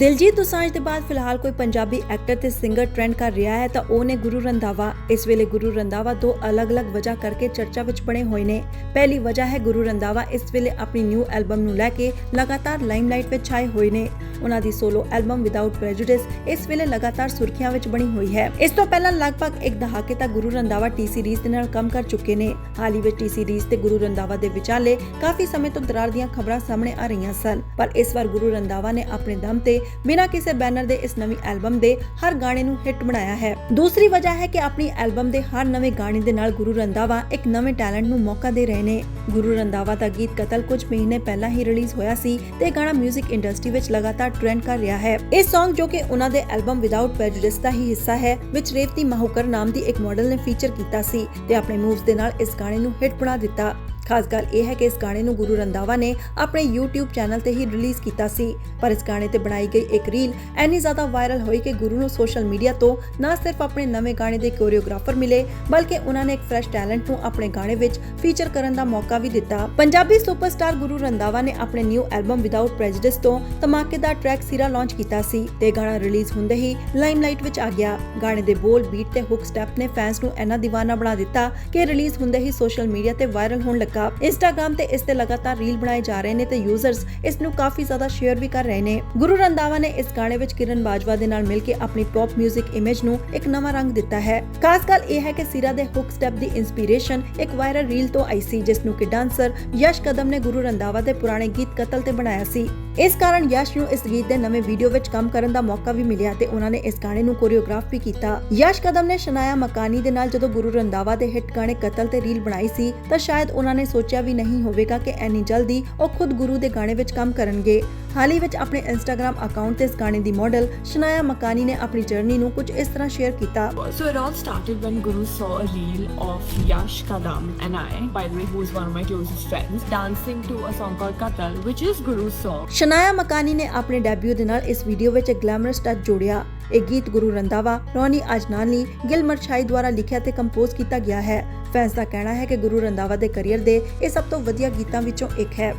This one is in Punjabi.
ਦਿਲਜੀਤ ਦੋਸਾਂਝ ਦੇ ਬਾਅਦ ਫਿਲਹਾਲ ਕੋਈ ਪੰਜਾਬੀ ਐਕਟਰ ਤੇ ਸਿੰਗਰ ਟ੍ਰੈਂਡ ਕਰ ਰਿਹਾ ਹੈ ਤਾਂ ਉਹ ਗੁਰੂ ਰੰਧਾਵਾ। ਇਸ ਵੇਲੇ ਗੁਰੂ ਰੰਧਾਵਾ ਦੋ ਅਲੱਗ-ਅਲੱਗ ਵਜ੍ਹਾ ਕਰਕੇ ਚਰਚਾ ਵਿੱਚ ਬਣੇ ਹੋਏ ਨੇ। ਪਹਿਲੀ ਵਜ੍ਹਾ ਹੈ ਗੁਰੂ ਰੰਧਾਵਾ ਇਸ ਵੇਲੇ ਆਪਣੀ ਨਿਊ ਐਲਬਮ ਨੂੰ ਲੈ ਕੇ ਲਗਾਤਾਰ ਲਾਈਮਲਾਈਟ ਵਿੱਚ ਛਾਏ ਹੋਏ ਨੇ। ਉਹਨਾਂ ਦੀ ਸੋਲੋ ਐਲਬਮ ਵਿਦਆਊਟ ਪ੍ਰੈਜੁਡਿਸ ਇਸ ਵੇਲੇ ਲਗਾਤਾਰ ਸੁਰਖੀਆਂ ਵਿੱਚ ਬਣੀ ਹੋਈ ਹੈ। ਇਸ ਤੋਂ ਪਹਿਲਾਂ ਲਗਭਗ ਇੱਕ ਦਹਾਕੇ ਤੱਕ ਗੁਰੂ ਰੰਧਾਵਾ ਟੀ ਸੀਰੀਜ਼ ਦੇ ਨਾਲ ਕੰਮ ਕਰ ਚੁੱਕੇ ਨੇ। ਹਾਲ ਹੀ ਵਿੱਚ ਟੀ ਸੀਰੀਜ਼ ਤੇ ਗੁਰੂ ਰੰਧਾਵਾ ਦੇ ਵਿਚਾਲੇ ਕਾਫੀ ਸਮੇਂ ਤੋਂ ਦਰਾਰ ਦੀਆਂ ਖਬਰਾਂ ਸਾਹਮਣੇ ਆ ਰਹੀਆਂ ਸਨ। ਪਰ ਇਸ ਵਾਰ ਗੁਰੂ ਰੰਧਾਵਾ ਨੇ ਆਪਣੇ ਦਮ ਤੇ ਬਿਨਾਂ ਕਿਸੇ ਬੈਨਰ ਦੇ ਇਸ ਨਵੀਂ ਐਲਬਮ ਦੇ ਹਰ ਗਾਣੇ ਨੂੰ ਹਿੱਟ ਬਣਾਇਆ ਹੈ। ਦੂਸਰੀ ਵਜ੍ਹਾ ਹੈ ਕਿ ਆਪਣੀ ਐਲਬਮ ਦੇ ਹਰ ਨਵੇਂ ਗਾਣੇ ਦੇ ਨਾਲ ਗੁਰੂ ਰੰਧਾਵਾ ਇੱਕ ਨਵੇਂ ਟੈਲੈਂਟ ਨੂੰ ਮੌਕਾ ਦੇ ਰਹੇ ਨੇ। ਗੁਰੂ ਰੰਧਾਵਾ ਦਾ ਗੀਤ ਕਤਲ ਕੁਝ ਮਹੀਨੇ ਪਹਿਲਾਂ ਹੀ ਰਿਲੀਜ਼ ਹੋਇਆ ਸੀ ਤੇ ਇਹ ਗਾਣਾ 뮤직 ਇੰਡਸਟਰੀ ਵਿੱਚ ਲਗਾਤਾਰ ਟ੍ਰੈਂਡ ਕਰ ਰਿਹਾ ਹੈ। ਇਹ Song ਜੋ ਕਿ ਉਹਨਾਂ ਦੇ ਐਲਬਮ ਵਿਦਆਊਟ ਪ੍ਰੈਜੁਡਿਸ ਦਾ ਹੀ ਹਿੱਸਾ ਹੈ, ਵਿੱਚ ਰੇਵਤੀ ਮਾਹੂਕਰ ਨਾਮ ਦੀ ਇੱਕ ਮਾਡਲ ਨੇ ਫੀਚਰ ਕੀਤਾ ਸੀ ਤੇ ਆਪਣੇ ਮੂਵਸ ਦੇ ਨਾਲ ਇਸ ਗਾਣੇ ਨੂੰ ਹਿੱਟ ਬਣਾ ਦਿੱਤਾ। ਖਾਸ ਗੱਲ ਇਹ ਹੈ ਕਿ ਇਸ ਗਾਣੇ ਨੂੰ ਗੁਰੂ ਰੰਧਾਵਾ ਨੇ ਆਪਣੇ YouTube ਚੈਨਲ ਤੇ ਹੀ ਰਿਲੀਜ਼ ਕੀਤਾ ਸੀ। ਪਰ ਇਸ ਗਾਣੇ ਤੇ ਬਣਾਈ ਗਈ ਇੱਕ ਰੀਲ ਐਨੀ ਜ਼ਿਆਦਾ ਵਾਇਰਲ ਹੋਈ ਕਿ ਗੁਰੂ ਨੂੰ ਸੋਸ਼ਲ ਮੀਡੀਆ ਤੋਂ ਨਾ ਸਿਰਫ ਆਪਣੇ ਨਵੇਂ ਗਾਣੇ ਦੇ ਕੋਰੀਓਗ੍ਰਾਫਰ ਮਿਲੇ, ਬਲਕਿ ਉਹਨਾਂ ਨੇ ਇੱਕ ਫਰੈਸ਼ ਟੈਲੈਂਟ ਨੂੰ ਆਪਣੇ ਗਾਣੇ ਵਿੱਚ ਫੀਚਰ ਕਰਨ ਦਾ ਮੌਕਾ ਵੀ ਦਿੱਤਾ। ਪੰਜਾਬੀ ਸੁਪਰਸਟਾਰ ਗੁਰੂ ਰੰਧਾਵਾ ਨੇ ਆਪਣੇ ਨਿਊ ਐਲਬਮ ਵਿਦਆਊਟ ਪ੍ਰੈਜੁਡਿਸ ਤੋਂ ਧਮਾਕੇਦਾਰ ਟਰੈਕ ਸੀਰਾ ਲਾਂਚ ਕੀਤਾ ਸੀ ਤੇ ਗਾਣਾ ਰਿਲੀਜ਼ ਹੁੰਦੇ ਹੀ ਲਾਈਮਲਾਈਟ ਵਿੱਚ ਆ ਗਿਆ। ਗਾਣੇ ਦੇ ਬੋਲ ਬੀਟ ਤੇ ਹੁੱਕ ਸਟੈਪ ਨੇ ਫੈਨਸ ਨੂੰ ਇੰਨਾ دیਵਾਨਾ ਬਣਾ ਦਿੱਤਾ ਕਿ ਰਿਲੀਜ਼ ਹੁੰਦੇ ਹੀ ਸੋਸ਼ਲ ਮੀਡੀਆ ਤੇ ਵਾਇਰਲ ਹੋਣ ਲੱਗਾ। ਇੰਸਟਾਗ੍ਰam ਤੇ ਇਸ ਤੇ ਲਗਾਤਾਰ ਰੀਲ ਬਣਾਏ ਜਾ ਰਹੇ ਨੇ ਤੇ ਯੂਜ਼ਰਸ ਇਸ ਨੂੰ ਕਾਫੀ ਜ਼ਿਆਦਾ ਸ਼ੇਅਰ ਵੀ ਕਰ ਰਹੇ ਨੇ। ਗੁਰੂ ਰੰਧਾਵਾ ਨੇ ਇਸ ਗਾਣੇ ਵਿੱਚ ਕਿਰਨ ਬਾਜਵਾ ਦੇ ਨਾਲ ਮਿਲ ਕੇ ਆਪਣੀ ਪੌਪ 뮤직 ਇਮੇਜ ਨੂੰ ਇੱਕ ਨਵਾਂ ਰੰਗ ਦਿੱਤਾ ਹੈ। ਖਾਸ ਗੱਲ ਇਹ ਹੈ ਕਿ ਸਿਰਾ ਦੇ ਹੁੱਕ ਸਟੈਪ ਦੀ ਇਨਸਪੀਰੇਸ਼ਨ ਇੱਕ ਵਾਇਰਲ ਰੀਲ ਤੋਂ ਆਈ ਸੀ, ਜਿਸ ਨੂੰ ਕਿ ਡਾਂਸਰ ਯਸ਼ ਕਦਮ ਨੇ ਗੁਰੂ ਰੰਧਾਵਾ ਦੇ ਪੁਰਾਣੇ ਗੀਤ ਕਤਲ ਤੇ ਬਣਾਇਆ ਸੀ। ਇਸ ਕਾਰਨ ਯਸ਼ ਨੂੰ ਇਸ ਗੀਤ ਦੇ ਨਵੇਂ ਵੀਡੀਓ ਵਿੱਚ ਕੰਮ ਕਰਨ ਦਾ ਮੌਕਾ ਵੀ ਮਿਲਿਆ ਤੇ ਉਹਨਾਂ ਨੇ ਇਸ ਗਾਣੇ ਨੂੰ ਕੋਰੀਓਗ੍ਰਾਫ ਵੀ ਕੀਤਾ। ਯਸ਼ ਕਦਮ ਨੇ ਸ਼ਨਾਇਆ ਮਕਾਨੀ ਦੇ ਨਾਲ ਜਦੋਂ ਗੁਰੂ ਰੰਧਾਵਾ ਦੇ ਹਿੱਟ ਗਾਣੇ ਕਤਲ ਤੇ ਰੀਲ ਬਣਾਈ ਸੀ, ਤਾਂ ਸ਼ਾਇਦ ਉਹਨਾਂ ਨੇ ਸੋਚਿਆ ਵੀ ਨਹੀਂ ਹੋਵੇਗਾ ਕਿ ਐਨੀ ਜਲਦੀ ਉਹ ਖੁਦ ਗੁਰੂ ਦੇ ਗਾਣੇ ਵਿੱਚ ਕੰਮ ਕਰਨਗੇ। ਹਾਲ ਹੀ ਵਿੱਚ ਆਪਣੇ ਇੰਸਟਾਗ੍ਰam ਅਕਾਊਂਟ ਤੇ ਇਸ ਗਾਣੇ ਦੀ ਮਾਡਲ ਸ਼ਨਾਇਆ ਮਕਾਨੀ ਨੇ ਆਪਣੀ ਜਰਨੀ ਨੂੰ ਕੁਝ ਇਸ ਤਰ੍ਹਾਂ ਸ਼ੇਅਰ ਕੀਤਾ। So it all started when Guru saw a reel of Yash Kadam and I, by the way, who is one of my closest friends, dancing to a song called Katal, which is Guru's song. Shanaya Makani ਨੇ ਆਪਣੇ ਡੈਬਿਊ ਦੇ ਨਾਲ ਇਸ ਵੀਡੀਓ ਵਿੱਚ ਇੱਕ ਗਲੈਮਰਸ ਟੱਚ ਜੋੜਿਆ। ਇਹ ਗੀਤ ਗੁਰੂ ਰੰਧਾਵਾ ਰੌਣੀ ਅਜਨਾਨੀ ਗਿਲ ਮਰਛਾਈ ਦੁਆਰਾ ਲਿਖਿਆ ਤੇ ਕੰਪੋਜ਼ ਕੀਤਾ ਗਿਆ ਹੈ। ਫੈਨਸ ਦਾ ਕਹਿਣਾ ਹੈ ਕਿ ਗੁਰੂ ਰੰਧਾਵਾ ਦੇ ਕੈਰੀਅਰ ਦੇ ਇਹ ਸਭ ਤੋਂ ਵਧੀਆ ਗੀਤਾਂ ਵਿੱਚੋਂ ਇੱਕ ਹੈ।